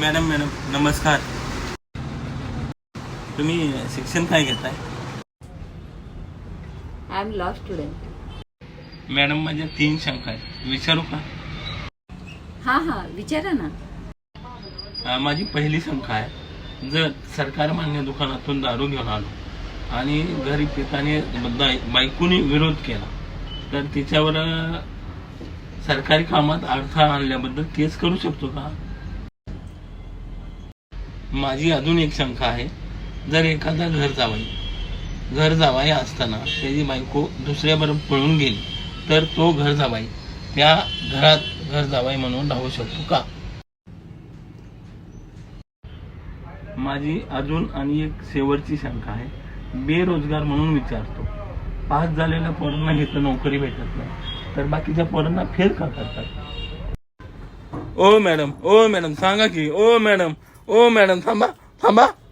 Madam madam नमस्कार. तुम्ही शिक्षण काय घेताय? I am law student madam माझ्या तीन शंका आहेत. विचारू का? हां हां विचारा ना. माझी पहिली शंका आहे. जर सरकार मान्य दुकानातून दारू घेऊन आलो आणि घरी पिताने बाय- बायकोने विरोध केला तर तिच्यावर सरकारी कामात अडथळा आणल्याबद्दल केस करू शकतो का? माझी अजून एक शंका आहे. जर एखादा घर जावाई घर जावाई असताना त्याची बायको दुसऱ्याबरोबर पळून गेली तर तो घर जावाई त्या घरात घर जावाई म्हणून राहू शकतो का? माझी अजून आणि एक शेवटची शंका आहे. बेरोजगार म्हणून विचारतो. पास झालेल्या पोरांना घेतलं नोकरी भेटत नाही. तर बाकीच्या पोरांना फेल का करतात? ओ मॅडम ओ मॅडम सांगा की ओ मॅडम ओ मॅडम थांबा थांबा